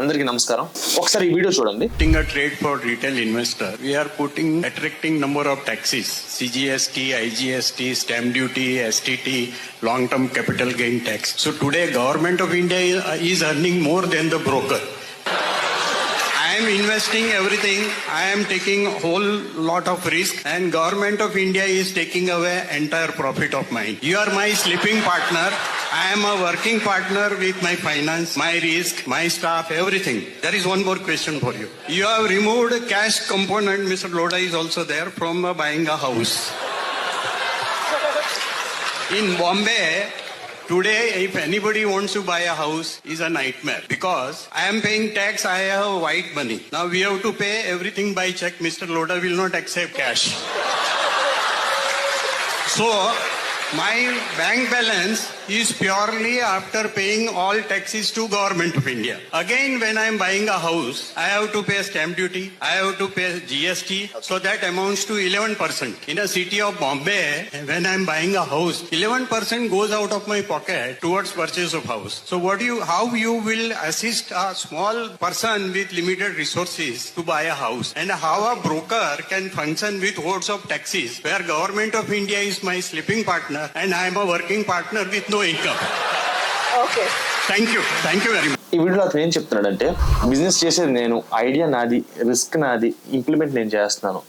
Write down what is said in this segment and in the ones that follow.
అందరికి నమస్కారం. ఒకసారి వీడియో చూడండి. టింగ్ trade for retail investor we are putting attracting number of taxes CGST IGST stamp duty STT long term capital gain tax so today government of India is earning more than the broker I am investing everything. I am taking a whole lot of risk and government of India is taking away entire profit of mine. You are my sleeping partner. I am a working partner with my finance, my risk, my staff, everything. There is one more question for you. You have removed cash component, Mr. Loda is also there, from buying a house. In Bombay, today if anybody wants to buy a house is a nightmare because I am paying tax, I have white money. Now we have to pay everything by check. Mr. Loda will not accept cash. So my bank balance is purely after paying all taxes to government of India. Again, when I am buying a house, I have to pay stamp duty, I have to pay GST, so that amounts to 11%. In a city of Bombay, when I am buying a house, 11% goes out of my pocket towards purchase of house. So what do you, how you will assist a small person with limited resources to buy a house and how a broker can function with hordes of taxes where government of India is my sleeping partner and I am a working partner with no income. Okay. Thank you. Thank you very much. ఈ వీడియోలో అతను ఏం చెప్తున్నాడంటే business చేసేది నేను idea నాది risk నాది implement నేను చేస్తున్నాను.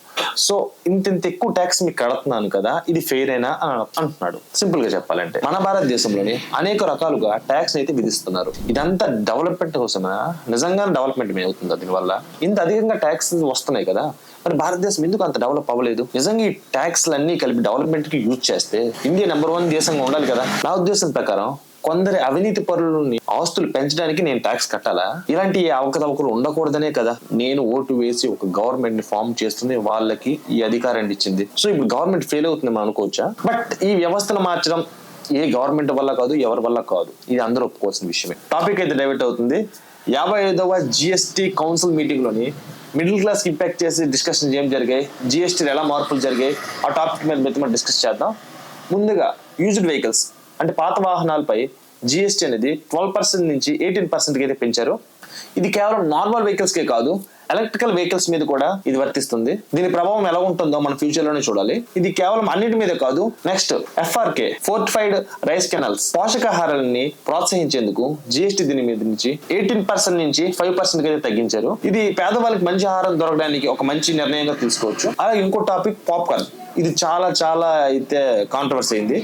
సో ఇంత ఇంత ఎక్కువ ట్యాక్స్ మీకు కడుతున్నాను కదా ఇది ఫెయిర్ అయినా అని అంటున్నాడు. సింపుల్గా చెప్పాలంటే మన భారతదేశంలోని అనేక రకాలుగా ట్యాక్స్ అయితే విధిస్తున్నారు. ఇదంతా డెవలప్మెంట్ కోసమా? నిజంగా డెవలప్మెంట్ అవుతుందా దీనివల్ల? ఇంత అధికంగా ట్యాక్స్ వస్తున్నాయి కదా మరి భారతదేశం ఎందుకు అంత డెవలప్ అవ్వలేదు? నిజంగా ఈ ట్యాక్స్లు అన్ని కలిపి డెవలప్మెంట్కి యూజ్ చేస్తే ఇండియా నెంబర్ వన్ దేశంగా ఉండాలి కదా? నా ఉద్దేశం ప్రకారం కొందరి అవినీతి పరులని ఆస్తులు పెంచడానికి నేను ట్యాక్స్ కట్టాలా? ఇలాంటి అవకతవకలు ఉండకూడదనే కదా. నేను ఓటు వేసి ఒక గవర్నమెంట్ని ఫామ్ చేస్తుంది వాళ్ళకి ఈ అధికారాన్ని ఇచ్చింది. సో ఇప్పుడు గవర్నమెంట్ ఫెయిల్ అవుతుంది మనం అనుకోవచ్చా? బట్ ఈ వ్యవస్థను మార్చడం ఏ గవర్నమెంట్ వల్ల కాదు ఎవరి వల్ల కాదు. ఇది అందరూ ఒప్పుకోవాల్సిన విషయమే. టాపిక్ అయితే డైవర్ట్ అవుతుంది. యాభై ఐదవ జిఎస్టీ కౌన్సిల్ మీటింగ్లోని మిడిల్ క్లాస్ ఇంపాక్ట్ చేసి డిస్కషన్ ఏం జరిగాయి? జిఎస్టీలో ఎలా మార్పులు జరిగాయి? ఆ టాపిక్ మీద మీద మనం డిస్కస్ చేద్దాం. ముందుగా యూజ్డ్ వెహికల్స్ అంటే పాత వాహనాలపై జిఎస్టీ అనేది ట్వెల్వ్ పర్సెంట్ నుంచి ఎయిటీన్ పర్సెంట్కి అయితే పెంచారు. ఇది కేవలం నార్మల్ వెహికల్స్ కే కాదు ఎలక్ట్రికల్ వెహికల్స్ మీద కూడా ఇది వర్తిస్తుంది. దీని ప్రభావం ఎలా ఉంటుందో మన ఫ్యూచర్లోనే చూడాలి. ఇది కేవలం అన్నిటి మీద కాదు next FRK fortified rice kernels పోషకాహారాన్ని ప్రోత్సహించేందుకు జిఎస్టీ దీని మీద నుంచి ఎయిటీన్ పర్సెంట్ నుంచి ఫైవ్ పర్సెంట్ అయితే తగ్గించారు. ఇది పేదవాళ్ళకి మంచి ఆహారం దొరకడానికి ఒక మంచి నిర్ణయంగా తీసుకోవచ్చు. అలాగే ఇంకో టాపిక్ పాప్కార్న్ ఇది చాలా చాలా అయితే కాంట్రవర్సీ అయింది.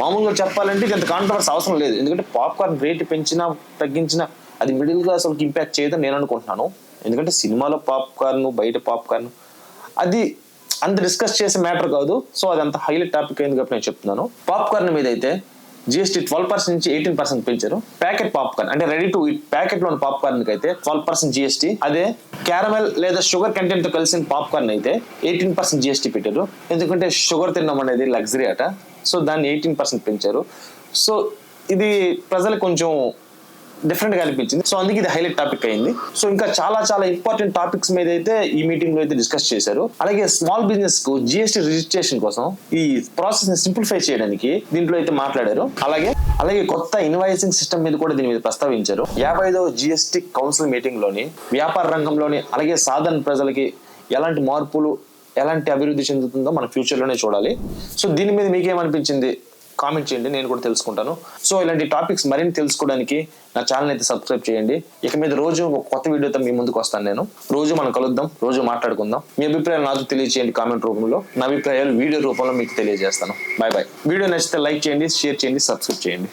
మామూలుగా చెప్పాలంటే ఇది అంత కాంట్రవర్సీ అవసరం లేదు. ఎందుకంటే పాప్కార్న్ రేట్ పెంచినా తగ్గించినా అది మిడిల్ క్లాస్ వాళ్ళకి ఇంపాక్ట్ చేయదని నేను అనుకుంటున్నాను. ఎందుకంటే సినిమాలో పాప్కార్న్ బయట పాప్కార్న్ అది అంత డిస్కస్ చేసే మ్యాటర్ కాదు. సో అది అంత హైలైట్ టాపిక్ అయింది కాబట్టి నేను చెప్తున్నాను. పాప్కార్న్ మీద అయితే జిఎస్టీ ట్వెల్వ్ పర్సెంట్ నుంచి ఎయిటీన్ పర్సెంట్ పెంచారు. ప్యాకెట్ పాప్కార్న్ అంటే రెడీ టు ఈట్ ప్యాకెట్లోని పాప్కార్న్ అయితే ట్వెల్వ్ పర్సెంట్ జిఎస్టీ అదే క్యారమెల్ లేదా షుగర్ కంటెంట్తో కలిసిన పాప్కార్న్ అయితే ఎయిటీన్ పర్సెంట్ జిఎస్టీ పెట్టారు. ఎందుకంటే షుగర్ తినడం అనేది లగ్జరీ అట. సో దాన్ని ఎయిటీన్ పర్సెంట్ పెంచారు. సో ఇది ప్రజలు కొంచెం డిఫరెంట్గా అనిపించింది. సో అందుకే ఇది హైలైట్ టాపిక్ అయింది. సో ఇంకా చాలా చాలా ఇంపార్టెంట్ టాపిక్స్ మీద అయితే ఈ మీటింగ్లో అయితే డిస్కస్ చేశారు. అలాగే స్మాల్ బిజినెస్కు జిఎస్టీ రిజిస్ట్రేషన్ కోసం ఈ ప్రాసెస్ని సింప్లిఫై చేయడానికి దీంట్లో అయితే మాట్లాడారు. అలాగే అలాగే కొత్త ఇన్వాయిసింగ్ సిస్టమ్ మీద కూడా దీని మీద ప్రస్తావించారు. యాభై ఐదవ జిఎస్టీ కౌన్సిల్ మీటింగ్లోని వ్యాపార రంగంలోని అలాగే సాధారణ ప్రజలకి ఎలాంటి మార్పులు ఎలాంటి అభివృద్ధి చెందుతుందో మన ఫ్యూచర్లోనే చూడాలి. సో దీని మీద మీకేమనిపించింది? కామెంట్ చేయండి నేను కూడా తెలుసుకుంటాను. సో ఇలాంటి టాపిక్స్ మరిన్ని తెలుసుకోవడానికి నా ఛానల్ అయితే సబ్స్క్రైబ్ చేయండి. ఇక మీద రోజు ఒక కొత్త వీడియోతో మీ ముందుకు వస్తాను నేను. రోజు మనం కలుద్దాం రోజు మాట్లాడుకుందాం. మీ అభిప్రాయాలు నాకు తెలియజేయండి కామెంట్ రూపంలో. నా అభిప్రాయాలు వీడియో రూపంలో మీకు తెలియజేస్తాను. బాయ్ బాయ్ వీడియో నచ్చితే లైక్ చేయండి షేర్ చేయండి సబ్స్క్రైబ్ చేయండి.